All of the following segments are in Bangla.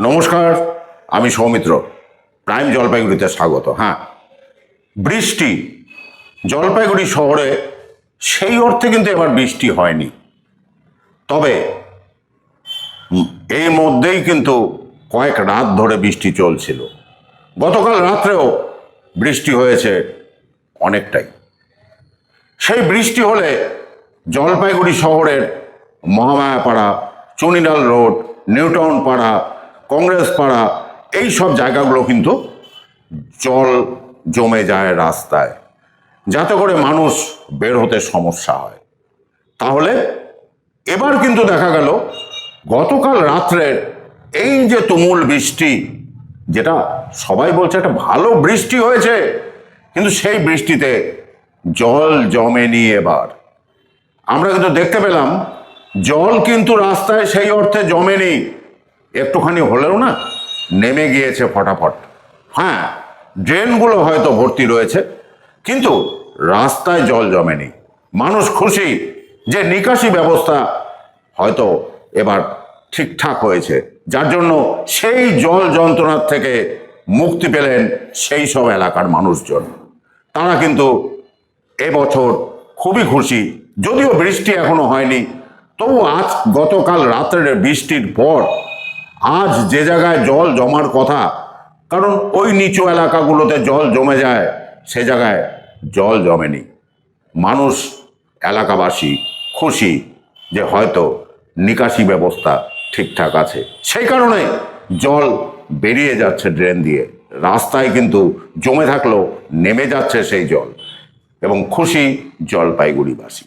নমস্কার, আমি সৌমিত্র। প্রাইম জলপাইগুড়িতে স্বাগত হ্যাঁ। বৃষ্টি, জলপাইগুড়ি শহরে সেই অর্থে কিন্তু এবার বৃষ্টি হয়নি। তবে এই মধ্যেই কিন্তু কয়েক রাত ধরে বৃষ্টি চলছিল। গতকাল রাত্রেও বৃষ্টি হয়েছে অনেকটাই। সেই বৃষ্টি হলে জলপাইগুড়ি শহরের মহামায়াপাড়া, চুনিডাল রোড নিউটাউন পাড়া কংগ্রেস পাড়া, এই সব জায়গাগুলো কিন্তু জল জমে যায় রাস্তায়। যাতে করে মানুষ বের হতে সমস্যা হয়। তাহলে এবার কিন্তু দেখা গেল, গতকাল রাত্রের এই যে তুমুল বৃষ্টি, যেটা সবাই বলছে একটা ভালো বৃষ্টি হয়েছে, কিন্তু সেই বৃষ্টিতে জল জমেনি এবার। আমরা কিন্তু দেখতে পেলাম, জল কিন্তু রাস্তায় সেই অর্থে জমেনি। একটুখানি হলেও না নেমে গিয়েছে ফটাফট। হ্যাঁ ড্রেনগুলো হয়তো ভর্তি রয়েছে, কিন্তু রাস্তায় জল জমেনি। মানুষ খুশি যে নিকাশি ব্যবস্থা হয়তো এবার ঠিকঠাক হয়েছে, যার জন্য সেই জল যন্ত্রণার থেকে মুক্তি পেলেন সেই সব এলাকার মানুষজন। তারা কিন্তু এবছর খুবই খুশি, যদিও বৃষ্টি এখনও হয়নি, তবু আজ গতকাল রাত্রের বৃষ্টির পর আজ যে জায়গায় জল জমার কথা কারণ ওই নিচু এলাকাগুলোতে জল জমে যায় সে জায়গায় জল জমেনি। মানুষ এলাকাবাসী খুশি যে হয়তো নিকাশি ব্যবস্থা ঠিকঠাক আছে। সেই কারণে জল বেরিয়ে যাচ্ছে ড্রেন দিয়ে। রাস্তায় কিন্তু জমে থাকলেও নেমে যাচ্ছে সেই জল এবং খুশি জলপাইগুড়িবাসী।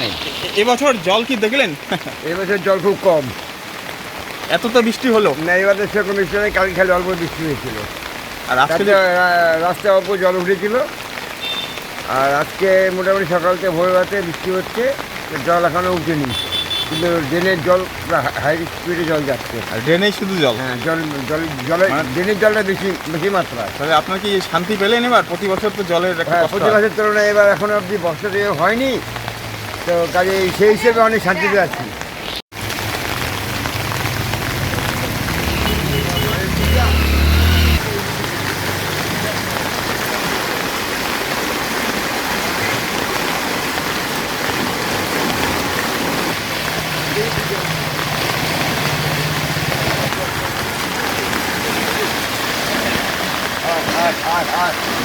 নেই এবছর জল কি দেখলেন? এবছর জল খুব কম। এত তো বৃষ্টি হলো? না এবারে সেরকম বৃষ্টি নেই কালকে খালি অল্প বৃষ্টি হয়েছিল। আর আজকে রাস্তায় অল্প জল উঠেছিল। আর আজকে মোটামুটি সকাল থেকে ভোর রাতে বৃষ্টি হচ্ছে জল এখনও উঠেনি। কিন্তু ড্রেনের জল হাই স্পিডে জল যাচ্ছে। আর ড্রেনেই শুধু জল? হ্যাঁ জল জল জলের মানে- ড্রেনের জলটা বেশি বেশি মাত্রা তাহলে আপনার কি শান্তি পেলেন এবার? প্রতি বছর তো জলের হ্যাঁ প্রতি। মাসের তুলনায় এবার এখনও অবধি বর্ষা হয়নি। তো কাজে সেই হিসেবে অনেক শান্তি আছি। 啊啊！